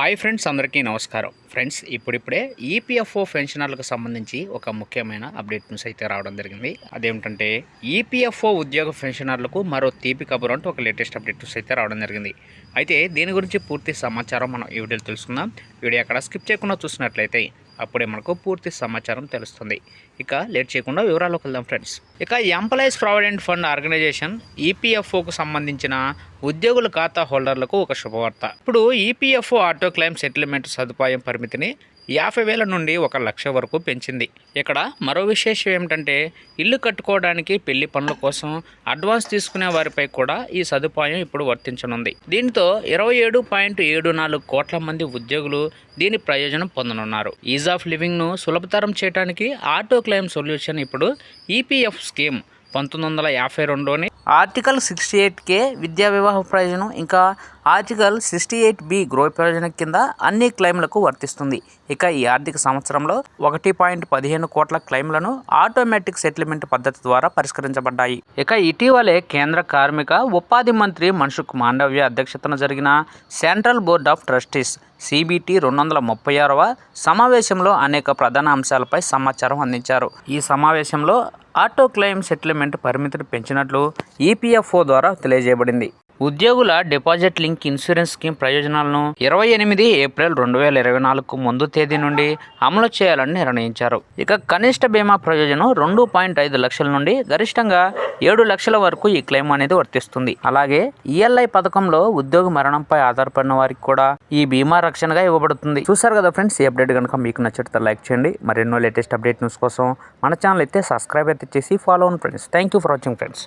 Hi friends అందరికీ నమస్కారం. Friends ఇప్పుడిప్పుడే ఈపీఎఫ్ఓ పెన్షనర్లకు సంబంధించి ఒక ముఖ్యమైన అప్డేట్ న్యూస్ అయితే రావడం జరిగింది. అదేమిటంటే ఈపీఎఫ్ఓ ఉద్యోగ పెన్షనర్లకు మరో తీపి కబురు అంటూ ఒక లేటెస్ట్ అప్డేట్ న్యూస్ అయితే రావడం జరిగింది. అయితే దీని గురించి పూర్తి సమాచారం మనం ఈ వీడియోలో తెలుసుకుందాం. వీడియో అక్కడ స్కిప్ చేయకుండా చూసినట్లయితే అప్పుడే మనకు పూర్తి సమాచారం తెలుస్తుంది. ఇక లేట్ చేయకుండా వివరాలకు వెళ్దాం ఫ్రెండ్స్. ఇక ఎంప్లాయీస్ ప్రావిడెంట్ ఫండ్ ఆర్గనైజేషన్ ఈపీఎఫ్ఓకు సంబంధించిన ఉద్యోగుల ఖాతా హోల్డర్లకు ఒక శుభవార్త. ఇప్పుడు ఈపీఎఫ్ఓ ఆటో క్లెయిమ్ సెటిల్మెంట్ సదుపాయం పరిమితిని యాభై వేల నుండి ఒక లక్ష వరకు పెంచింది. ఇక్కడ మరో విశేషం ఏమిటంటే ఇల్లు కట్టుకోవడానికి పెళ్ళి పనుల కోసం అడ్వాన్స్ తీసుకునే వారిపై కూడా ఈ సదుపాయం ఇప్పుడు వర్తించనుంది. దీంతో ఇరవై ఏడు పాయింట్ ఏడు నాలుగు కోట్ల మంది ఉద్యోగులు దీని ప్రయోజనం పొందనున్నారు. ఈజ్ ఆఫ్ లివింగ్ను సులభతరం చేయడానికి ఆటో క్లెయిమ్ సొల్యూషన్ ఇప్పుడు ఈపీఎఫ్ స్కీమ్ పంతొమ్మిది వందల యాభై రెండులోని ఆర్టికల్ సిక్స్టీ ఎయిట్ కే విద్యా వివాహ ప్రయోజనం ఇంకా ఆర్టికల్ సిక్స్టీ ఎయిట్ బి గృహ ప్రయోజనం కింద అన్ని క్లెయిమ్లకు వర్తిస్తుంది. ఇక ఈ ఆర్థిక సంవత్సరంలో ఒకటి పాయింట్ పదిహేను కోట్ల క్లెయిమ్లను ఆటోమేటిక్ సెటిల్మెంట్ పద్ధతి ద్వారా పరిష్కరించబడ్డాయి. ఇక ఇటీవలే కేంద్ర కార్మిక ఉపాధి మంత్రి మన్సుఖ్ మాండవ్య అధ్యక్షతన జరిగిన central board of trustees CBT రెండు వందల ముప్పై ఆరవ సమావేశంలో అనేక ప్రధాన అంశాలపై సమాచారం అందించారు. ఈ సమావేశంలో ఆటో క్లెయిమ్ సెటిల్మెంట్ పరిమితిని పెంచినట్లు ఈపీఎఫ్ఓ ద్వారా తెలియజేయబడింది. ఉద్యోగుల డిపాజిట్ లింక్ ఇన్సూరెన్స్ స్కీమ్ ప్రయోజనాలను ఇరవై ఎనిమిది ఏప్రిల్ రెండు వేల ఇరవై నాలుగు ముందు తేదీ నుండి అమలు చేయాలని నిర్ణయించారు. ఇక కనిష్ట బీమా ప్రయోజనం రెండు పాయింట్ ఐదు లక్షల నుండి గరిష్టంగా ఏడు లక్షల వరకు ఈ క్లెయిమ్ అనేది వర్తిస్తుంది. అలాగే ఈఎల్ఐ పథకంలో ఉద్యోగ మరణంపై ఆధారపడిన వారికి కూడా ఈ బీమా రక్షణగా ఇవ్వబడుతుంది. చూసారు కదా ఫ్రెండ్స్ ఈ అప్డేట్ కనుక మీకు నచ్చితే లైక్ చేయండి. మరెన్నో లేటెస్ట్ అప్డేట్ న్యూస్ కోసం మన ఛానల్ అయితే సబ్స్క్రైబ్ అయితే చేసి ఫాలో అవ్వండి friends. Thank you for watching friends